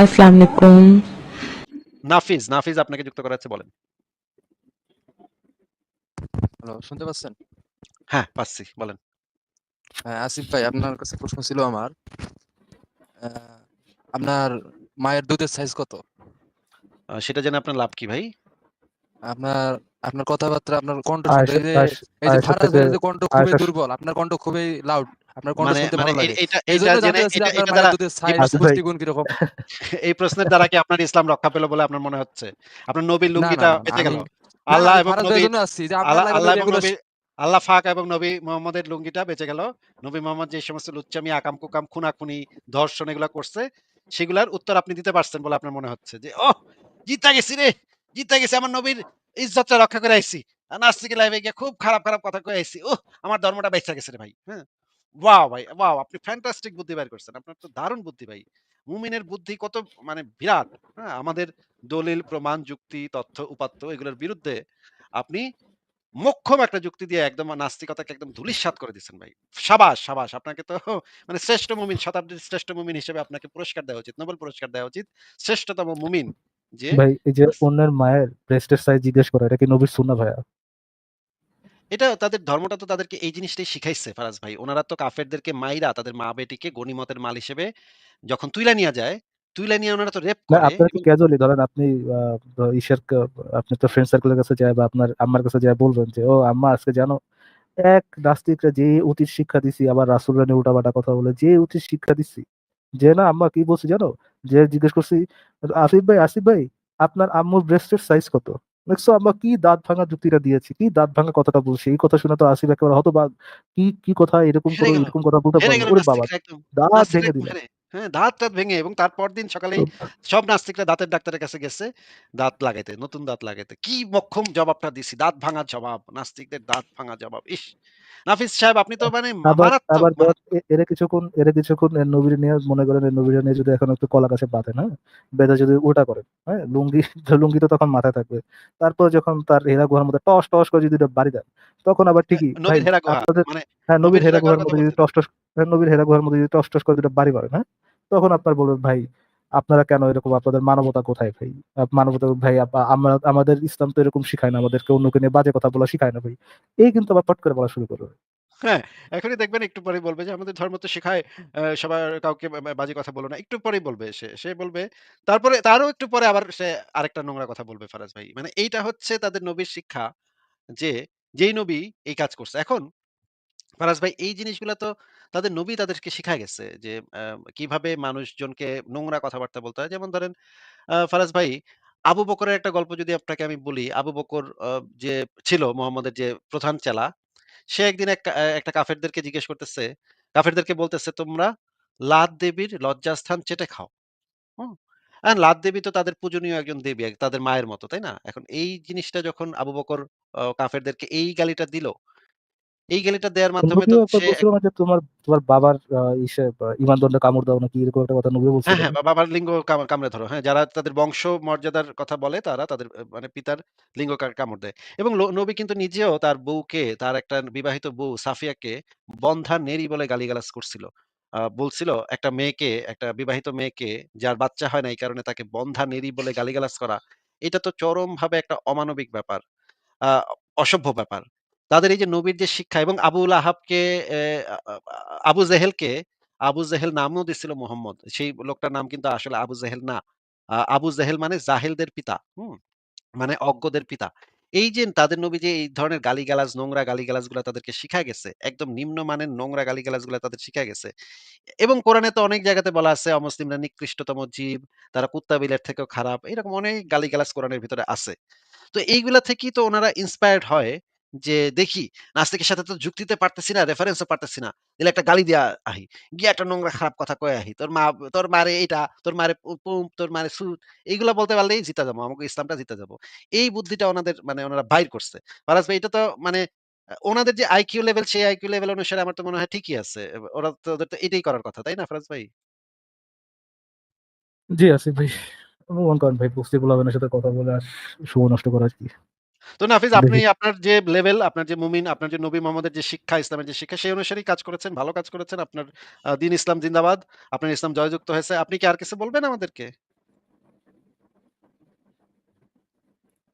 আসসালামু আলাইকুম। নাফিজ, নাফিজ আপনাকে যুক্ত করা হচ্ছে বলেন। হ্যালো, শুনতে পাচ্ছেন? হ্যাঁ, পাচ্ছি। বলেন। হ্যাঁ, আসিফ ভাই আপনার কাছে প্রশ্ন ছিল আমার। আপনার মায়ের দুধের সাইজ কত? সেটা জেনে আপনার লাভ কি ভাই? আপনার আপনার কথাবার্তা, আপনার কণ্ঠ এই ফারাজ ভাইয়ের যে কণ্ঠ খুবই দুর্বল, আপনার কণ্ঠ খুবই লাউড। আপনার কণ্ঠ শুনতে ভালো লাগে। এটা এটা জানতে চাচ্ছিলাম আপনার মায়ের দুধের এই সাইজ, প্রশ্নের দ্বারা কি আপনার ইসলাম রক্ষা পেল বলে আপনার মনে হচ্ছে? আপনার নবীর লুঙ্গিটা। বেঁচে গেল। আল্লাহ এবং নবী আল্লাহ এবং নবী আল্লাহ এবং নবী মোহাম্মদের লুঙ্গিটা বেঁচে গেল। নবী মোহাম্মদ যে সমস্ত লুচ্চামি, আকাম-কুকাম, খুনাখুনি, ধর্ষণ এগুলা করছে, সেগুলার উত্তর আপনি দিতে পারছেন বলে আপনার মনে হচ্ছে যে, "ওহ! জিতা গেছি রে! জিতা গেছি। আমার নবীর ইজ্জতটা রক্ষা করে আইছি। আ নাস্তিকের লাইভে গিয়ে খুব খারাপ, খারাপ কথা কয়ে আইছি। ওহ! আমার ধর্মটা বেঁচে গেছে রে ভাই।" হ্যাঁ? ওয়াও ভাই, ওয়াও! আপনি ফ্যান্টাস্টিক বুদ্ধি বের করছেন। আপনার তো দারুণ বুদ্ধি ভাই। মুমিনের বুদ্ধি কত মানে বিরাট। হ্যাঁ? আমাদের দলিল, প্রমাণ, যুক্তি, তথ্য, উপাত্ত এগুলোর বিরুদ্ধে আপনি মোক্ষম একটা যুক্তি দিয়ে একদম নাস্তিকতাকে একদম করে দিচ্ছেন ভাই। সাবাস, সাবাস! আপনাকে তো মানে শ্রেষ্ঠ মুমিন, শতাব্দীর শ্রেষ্ঠ মুমিন হিসেবে আপনাকে পুরস্কার দেওয়া উচিত। নোবেল পুরস্কার দেওয়া উচিত। শ্রেষ্ঠতম মুমিন যে ভাই এই যে অন্যের মায়ের ব্রেস্টের সাইজ জিজ্ঞেস করা এটা কি নবীর সুন্নাহ ভাইয়া? এটা তাদের ধর্মটা তো তাদেরকে এই জিনিসটাই শিখাইছে ফারাজ ভাই। উনারা তো কাফেরদেরকে মাইরা তাদের মা-বেটিকে গনিমতের মাল হিসেবে যখন তুইলা নিয়া যায়, তুইলা নিয়ে উনারা তো রেপ করে কি ক্যাজুয়ালি ধরেন আপনি আপনি তো ফ্রেন্ড সার্কেল এর কাছে যায় বা আপনার আম্মার কাছে যায় বলবেন যে, "ও আম্মা আজকে জানো এক নাস্তিকরা যে উচিত শিক্ষা দিছি আবার রাসূলরা নিয়ে উল্টাপাল্টা কথা বলে যে উচিত শিক্ষা দিছি। যে না আম্মা কি বলছি জানো? যে জিজ্ঞেস করছি, "আসিফ ভাই, আসিফ ভাই আপনার আম্মুর ব্রেস্টের সাইজ কত?" দেখছ আমরা কি দাঁত ভাঙা যুক্তিটা দিয়েছি। কি দাঁত ভাঙা কথাটা বলছি। এই কথা শুনে তো আসিফ একেবারে বা কি, কি কথা এরকম করে এরকম কথা বলতে পারে ওরে বাবা! দাঁত ভেঙে দিল। হ্যাঁ, দাঁত-টাত ভেঙে এবং তার পরদিন সকালেই সব নাস্তিকরা দাঁতের ডাক্তারের কাছে গেছে দাঁত লাগাইতে, নতুন দাঁত লাগাইতে। কি মোক্ষম জবাবটা দিছি। দাঁত ভাঙা জবাব। নাস্তিকদের দাঁত ভাঙা জবাব। ইস! নাফিস সাহেব আপনি তো মানে আবার মারাত্মক। এ এরা কিছুক্ষণ এরা কিছুক্ষণ নবীর নিয়ে মনে করেন নবীর নিয়ে যদি এখন একটু কলা গাছে বাঁধেন, হ্যাঁ? বেঁধে যদি উল্টা করেন, হ্যাঁ? লুঙ্গি লুঙ্গি তো তখন মাথায় থাকবে। তারপর যখন তার হেরা গুহার মধ্যে টস, টস করে যদি ওটা বাড়ি দেন, তখন আবার হ্যাঁ, ঠিকই মানে হ্যাঁ, নবীর হেরা হেরা গুহার মধ্যে যদি টস, টস নবীর হেরা গুহার মধ্যে যদি টস, করে দুটা বাড়ি মারেন, হ্যাঁ? তখন আপনার বলবেন ভাই আপনারা কেন এরকম আপনাদের মানবতা কোথায় ভাই? মানবতা ভাই আমরা আমাদের ইসলাম তো এরকম শিখায় না। আমাদেরকে অন্যকে নিয়ে বাজে কথা বলা শিখায় না ভাই। এই কিন্তু আবার পট করে বলা শুরু করবে। হ্যাঁ, এখনই দেখবেন একটু পরেই বলবে যে আমাদের ধর্ম তো শেখায় সবার কাউকে বাজে কথা বলো না। একটু পরেই বলবে সে। সে বলবে তারপরে তারও একটু পরে আবার সে আরেকটা নোংরা কথা বলবে ফারাজ ভাই। মানে এইটা হচ্ছে তাদের নবীর শিক্ষা যে যেই নবী এই কাজ করছে। এখন ফারাজ ভাই এই জিনিসগুলা তো তাদের নবী তাদেরকে শিখায় গেছে যে কীভাবে মানুষজনকে নোংরা কথাবার্তা বলতে হয়। যেমন ধরেন ফারাজ ভাই আবু বকরের একটা গল্প যদি আপনাকে আমি বলি, আবু বকর যে ছিল মুহাম্মদের যে প্রধান চেলা সে একদিন একটা কাফেরদেরকে জিজ্ঞেস করতেছে, কাফেরদেরকে বলতেছে, "তোমরা লাত দেবীর লজ্জাস্থান চেটে খাও।" এখন লাত দেবী তো তাদের পূজনীয় একজন দেবী, তাদের মায়ের মতো, তাই না? এখন এই জিনিসটা যখন আবু বকর কাফেরদেরকে এই গালিটা দিল, এই গালিটা দেওয়ার মাধ্যমে তো সে তোমার তোমার বাবার ঈমান কামড় দাও নাকি এরকম একটা কথা নবীও হ্যাঁ, হ্যাঁ, বাবার লিঙ্গ কামড়ে ধরো। হ্যাঁ, যারা তাদের বংশ মর্যাদার কথা বলে তারা তাদের মানে পিতার লিঙ্গ কামড় দেয়। এবং নবী কিন্তু নিজেও তার বউকে, তার একটা বিবাহিত বউ সাফিয়াকে বন্ধা নেড়ি বলে গালিগালাজ করছিল। বলছিল একটা মেয়েকে, একটা বিবাহিত মেয়েকে যার বাচ্চা হয় না এই কারণে তাকে বন্ধা নেড়ি বলে গালিগালাজ করা, এটা তো চরম ভাবে একটা অমানবিক ব্যাপার। অসভ্য ব্যাপার। তাদের এই যে নবীর যে শিক্ষা এবং আবুল আহাবকে আবু জেহেলকে আবু জেহেল নামও দিছিল মোহাম্মদ। সেই লোকটার নাম কিন্তু আসলে আবু জেহেল না। আবু জেহেল মানে জাহেলদের পিতা। হুম? মানে অজ্ঞদের পিতা। এই যে তাদের নবী যে এই ধরনের গালিগালাজ, নোংরা গালিগালাজগুলা তাদেরকে শিখায় গেছে। একদম নিম্নমানের নোংরা গালিগালাজগুলা তাদের শিখা গেছে। এবং কোরআনে তো অনেক জায়গাতে বলা আছে অমুসলিমরা নিকৃষ্টতম জীব, তারা কুত্তা বিলের থেকেও খারাপ। এরকম অনেক গালিগালাজ কোরআনের ভিতরে আছে। তো এইগুলা থেকেই তো ওনারা ইন্সপায়ার্ড হয় যে দেখি নাস্তিকের সাথে তো যুক্তি দিতে পারতেছি না, রেফারেন্সও পারতেছি না। দিলে একটা গালি দিয়া আহি। গিয়ে একটা নোংরা খারাপ কথা কয়ে আহি। তোর মা তোর মারে এইটা, তোর মারে তোর মারে সুদ। এগুলা বলতে পারলেই জিতা যাব। আমাকে ইসলামটা জিতে যাব। এই বুদ্ধিটা ওনাদের মানে ওনারা বাইর করছে। ফারাজ ভাই এটা তো মানে ওনাদের যে আইকিউ লেভেল সেই আইকিউ লেভেল অনুসারে আমার তো মনে হয় ঠিকই আছে। ওরা তো ওদের তো এটাই করার কথা, তাই না ফারাজ ভাই? জি আসিফ ভাই। মুভ অন করেন ভাই। বস্তি পোলাপানের সাথে কথা বলে আর সময় নষ্ট করার কি? তো নাফিজ আপনি আপনার যে লেভেল, আপনার যে মুমিন, আপনার যে নবী মোহাম্মদের যে শিক্ষা, ইসলামের যে শিক্ষা সেই অনুসারেই কাজ করেছেন, ভালো কাজ করেছেন। আপনার দিন ইসলাম জিন্দাবাদ। আপনার ইসলাম জয়যুক্ত হয়েছে। আপনি কি আর কিছু বলবেন আমাদেরকে?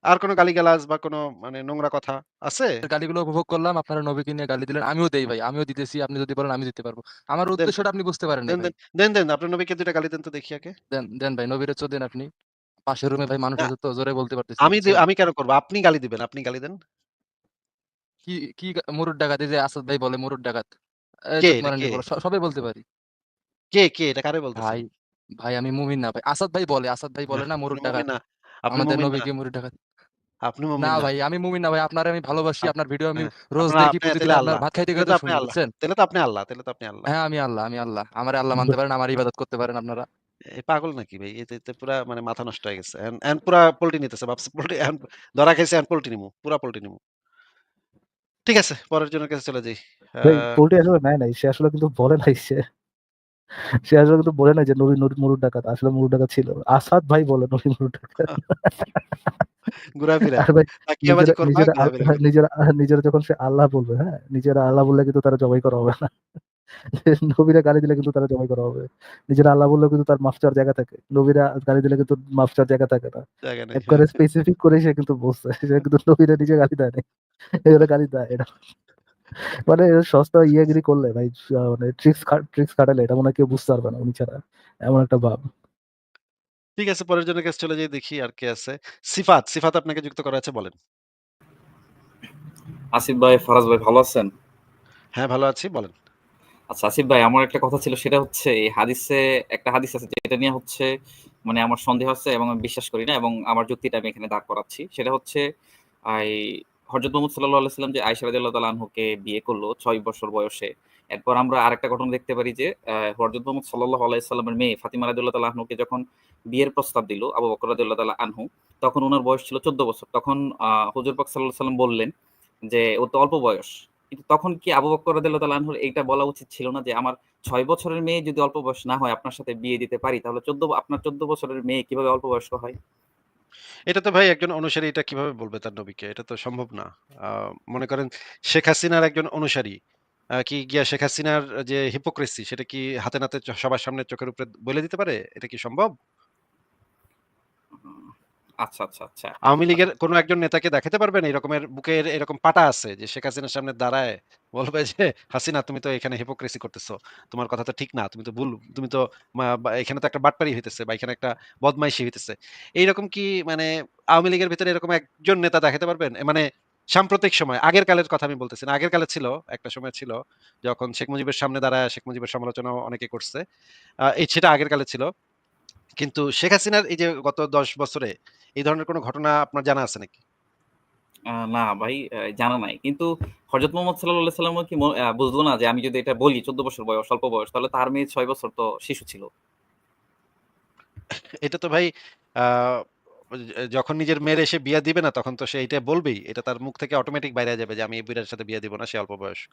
আর কোন গালিগালাজ বা কোন মানে নোংরা কথা আছে? গালিগুলো উপভোগ করলাম। আপনারা নবীকে নিয়ে গালি দিলেন। আমিও দেই ভাই। আমিও দিতেছি। আপনি যদি বলেন আমি দিতে পারব আমার উদ্দেশ্যটা আপনি বুঝতে পারেন দেন, দেন, দেন, দেন। আপনার নবীকে ২ টা গালি দেন তো দেখি আগে। দেন, দেন ভাই। নবীরে চোদ দেন আপনি। পাশের রুমে ভাই মানুষ না। আছে তো জোরে বলতে পারতেছি আমি দি বুঝছেন? আমি কেন করব? আপনি গালি দিবেন, আপনি গালি দেন। কি, কি গা মুরুর ডাকাত এই যে আসাদ ভাই বলে মুরুর ডাকাত। কে চুপ এটা মারেন কে? বলো। স সবাই বলতে পারি। কে, কে? এটা কারে বলতেছেন? ভাই, ভাই আমি মুমিন না ভাই। আসাদ ভাই বলে, আসাদ ভাই বলে না, আপনি মুমিন ডাকাত। না। আপনি আমাদের মুমিন না। নবীকে মুরুর ডাকাত। আপনি না মুমিন না। ভাই আমি মুমিন না ভাই। আপনারে আমি ভালোবাসি। আপ আপনার ভিডিও আমি হ্যাঁ, রোজ আপনারা দেখি আপনি প্রতিদিন তাইলে আপনার আল্লাহ। ভাত খাইতে, তাইলে খাইতে তো আপনি শুনি আল্লাহ। বুঝছেন? তাইলে তো আপনি আল্লাহ, তাইলে তো আপনি আল্লাহ। হ্যাঁ, আমি আল্লাহ, আমি আল্লাহ। আমারে আল্লাহ মানতে পারেন, আমার ইবাদত করতে পারেন আপনারা। এ পাগল নাকি ভাই? এতে তো পুরা মানে মাথা নষ্ট হয়ে গেছে। এখন এখন পুরা পল্টি নিতেছে। ভাবছে পল্টি এখন ধরা খাইছে এখন পল্টি নিমু। পুরা পল্টি নিমু। ঠিক আছে, পরের জনের কাছে চলে যাই। ভাই পোল্টি আসলে নেয় নাই। সে আসলে কিন্তু বলে নাই সে। সে আসলে কিন্তু বলে নাই যে নবী নুর মুরুর ডাকাত। আসলে মুরুর ডাকাত ছিল। আসাদ ভাই বলে নবী মুরুর ডাকাত। ঘুরাফিরা। নিজেরা নিজেরা যখন সে আল্লাহ বলবে, হ্যাঁ? নিজেরা আল্লাহ বললে কিন্তু তারা জবাই করা হবে না। নবীরা গালি দিলে কিন্তু তারা জবাই করা হবে। নিজেরা আল্লাহ বললেও কিন্তু তার মাফ চাওয়ার জায়গা থাকে। নবীরা গালি দিলে কিন্তু মাফ চাওয়ার জায়গা থাকে না। একবারে স্পেসিফিক করে সে কিন্তু বলছে। সে কিন্তু নবীরা নিজে গালি দেয় নাই। এরা গালি দেয় এটা। মানে সস্তা ইয়াগিরি করলে ভাই মানে ট্রিক্স ট্রিক্স খাটালে এটা মনে হয় কেউ বুঝতে পারবে না উনি ছাড়া। এমন একটা ভাব। ঠিক আছে, পরের জনের কাছে চলে যাই দেখি আর কে আছে। সিফাত, সিফাত আপনাকে যুক্ত করা আছে বলেন। আসিফ ভাই, ফারাজ ভাই ভালো আছেন? হ্যাঁ, ভালো আছি বলেন। আচ্ছা আসিফ ভাই, আমার একটা কথা ছিল, সেটা হচ্ছে এই হাদিসে, একটা হাদিস আছে যেটা নিয়ে হচ্ছে মানে আমার সন্দেহ আছে এবং আমি বিশ্বাস করি না এবং আমার যুক্তিটা আমি এখানে দাঁড় করাচ্ছি। সেটা হচ্ছে এই হযরত মুহাম্মদ সাল্লাল্লাহু আলাইহি ওয়াসাল্লাম যে আয়েশা রাদিয়াল্লাহু তাআলা আনহুকে বিয়ে করল ৬ বছর বয়সে। এরপর আমরা আরেকটা ঘটনা দেখতে পারি যে হযরত মুহাম্মদ সাল্লাল্লাহু আলাইহি ওয়াসাল্লামের মেয়ে ফাতিমা রাদিয়াল্লাহু তাআলা আনহুকে যখন বিয়ের প্রস্তাব দিল, আবু বকর রাদিয়াল্লাহু তাআলা আনহু, তখন উনার বয়স ছিল ১৪ বছর। তখন হুজুর পাক সাল্লাল্লাহু আলাইহি ওয়াসাল্লাম বললেন যে, ও তো অল্প বয়স। কিন্তু তখন কি আবু বকর রাদিয়াল্লাহু তাআলা আনহুর এইটা বলা উচিত ছিল না যে আমার ৬ বছরের মেয়ে যদি অল্প বয়স না হয় আপনার সাথে বিয়ে দিতে পারি তাহলে ১৪ আপনার ১৪ বছরের মেয়ে কীভাবে অল্প বয়স্ক হয়? এটা তো ভাই একজন অনুসারী, এটা কীভাবে বলবে তার নবীকে? এটা তো সম্ভব না। মনে করেন শেখ হাসিনার একজন অনুসারী কি গিয়া শেখ হাসিনার যে হিপোক্রেসি সেটা কি হাতে নাতে সবার সামনে চোখের উপরে বলে দিতে পারে? এটা কি সম্ভব? আচ্ছা, আচ্ছা, আচ্ছা। আওয়ামী লীগের কোন একজন নেতাকে দেখাতে পারবেন এরকমের এরকম পাটা আছে যে শেখ হাসিনার সামনে দাঁড়ায় বলবে যে, "হাসিনা তুমি তো এখানে হিপোক্রিসি করতেছো। তোমার কথা তো ঠিক না। তুমি তো ভুল। তুমি তো এখানে তো একটা বাটপারি হইতেছে বা এখানে একটা বদমাইশি হইতেছে।" এইরকম কি মানে আওয়ামী লীগের ভিতরে এরকম একজন নেতা দেখাতে পারবেন? মানে সাম্প্রতিক সময় আগের কালের কথা আমি বলতেছি না। আগের কালে ছিল, একটা সময় ছিল যখন শেখ মুজিবের সামনে দাঁড়ায় শেখ মুজিবের সমালোচনা অনেকে করছে। এই সেটা আগের কালে ছিল। কিন্তু শেখ হাসিনার এই যে গত ১০ বছরে এই ধরনের কোনো ঘটনা আপনার জানা আছে নাকি? না ভাই জানা নাই। কিন্তু হজরত মোহাম্মদ সাল্লাহ সাল্লাম কি বুঝব বুঝলো না যে আমি যদি এটা বলি ১৪ বছর বয়স, অল্প বয়স তাহলে তার মেয়ে ছয় বছর তো শিশু ছিল। এটা তো ভাই যখন নিজের মেয়ের এসে বিয়া দিবে না তখন তো সে এইটা বলবেই। এটা তার মুখ থেকে অটোমেটিক বাইরে যাবে যে আমি এই বুইড়ার সাথে বিয়া দিব না, সে অল্প বয়স্ক।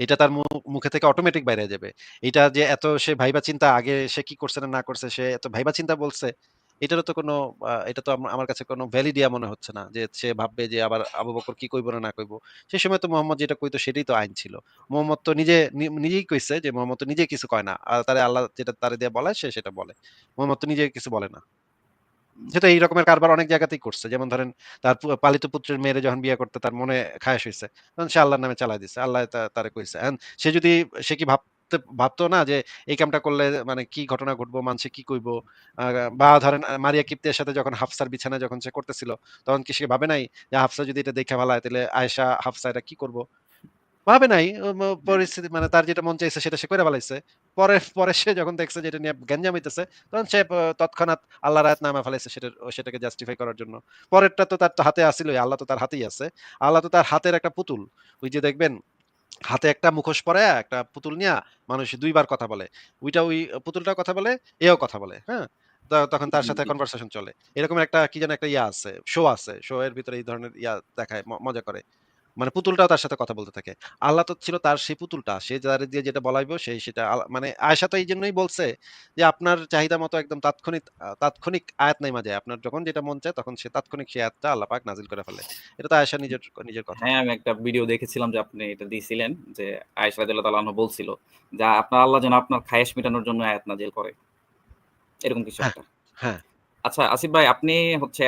এটা তার মুখে থেকে অটোমেটিক বাইরে যাবে। এটা যে এত সে ভাইবা চিন্তা আগে সে কি করছে না, না করছে সে এত ভাইবা চিন্তা বলছে, এটারও তো কোনো এটা তো আমার কাছে কোনো ভ্যালিডিয়া মনে হচ্ছে না। যে সে ভাববে যে আবার আবু বকর কি কইব না, না কইব। সে সময় তো মোহাম্মদ যেটা কইতো সেটাই তো আইন ছিল। মোহাম্মদ তো নিজে নিজেই কইছে যে মোহাম্মদ তো নিজে কিছু কয় না। আর তারে আল্লাহ যেটা তারে দিয়ে বলে সে সেটা বলে। মোহাম্মদ তো নিজে কিছু বলে না। সে তো এই রকমের কারবার অনেক জায়গাতেই করছে। যেমন ধরেন তার পালিত পুত্রের মেয়েরে যখন বিয়ে করতে তার মনে খায়েশ হইছে। তখন সে আল্লাহর নামে চালায় দিছে। আল্লাহ তারে কইছে। সে যদি সে কি ভাবতে ভাবতো না যে এই কামটা করলে মানে কি ঘটনা ঘটবো, মানুষে কি কইবো? বা ধরেন মারিয়া কিপ্তের সাথে যখন হাফসার বিছানায় যখন সে করতেছিল, তখন কি সে ভাবে নাই যে হাফসা যদি এটা দেখে ভালো ফালায় তাহলে আয়েশা, হাফসা এটা কি করব? ভাবে নাই। পরিস্থিতি মানে তার যেটা মন চাইছে সেটা সে কইরা ফেলাইছে। পরে পরে সে যখন দেখছে যে এটা নিয়ে গ্যাঞ্জাম হইতেছে, তখন সে তৎক্ষণাৎ আল্লাহর আয়াত নামায় ফেলাইছে সেটার সেটাকে জাস্টিফাই করার জন্য। পরেরটা তো তার তো হাতে আসিলই। আল্লাহ তো তার হাতেই আছে। আল্লাহ তো তার হাতের একটা পুতুল। ওই যে দেখবেন হাতে একটা মুখোশ পরে একটা পুতুল নিয়ে মানুষ দুইবার কথা বলে। ওইটা ওই পুতুলটা কথা বলে, এও কথা বলে। হ্যাঁ? তখন তার সাথে। কনভারসেশন চলে। এরকম একটা কি যেন একটা ইয়া আছে, শো আছে। শো এর ভিতরে এই ধরনের ইয়া দেখায়, মজা করে। মানে পুতুলটাও তার সাথে কথা বলতে থাকে। আল্লাহ তো ছিল তার সেই পুতুলটা। সে যার দিয়ে যেটা বলাইবো সেই সেটা মানে আয়সা তো এই জন্যই বলছে যে আপনার চাহিদা মতো একদম তাৎক্ষণিক তাৎক্ষণিক আয়াত নাই মাঝে আপনার যখন যেটা মন চায় তখন সে তাৎক্ষণিক সেই আয়াতটা আল্লাহ পাক নাজিল করে ফেলে। এটা তো আয়সা নিজের নিজের কথা। হ্যাঁ আমি একটা ভিডিও দেখেছিলাম যে আপনি এটা দিয়েছিলেন যে আয়েশা রাদিয়াল্লাহু তাআলা আনহা বলছিল যা আপনার আল্লাহ যেন আপনার খায়েশ মেটানোর জন্য আয়াত নাজিল করে। এরকম কিছু হ্যাঁ, একটা। হ্যাঁ। আচ্ছা আসিফ ভাই আপনি হচ্ছে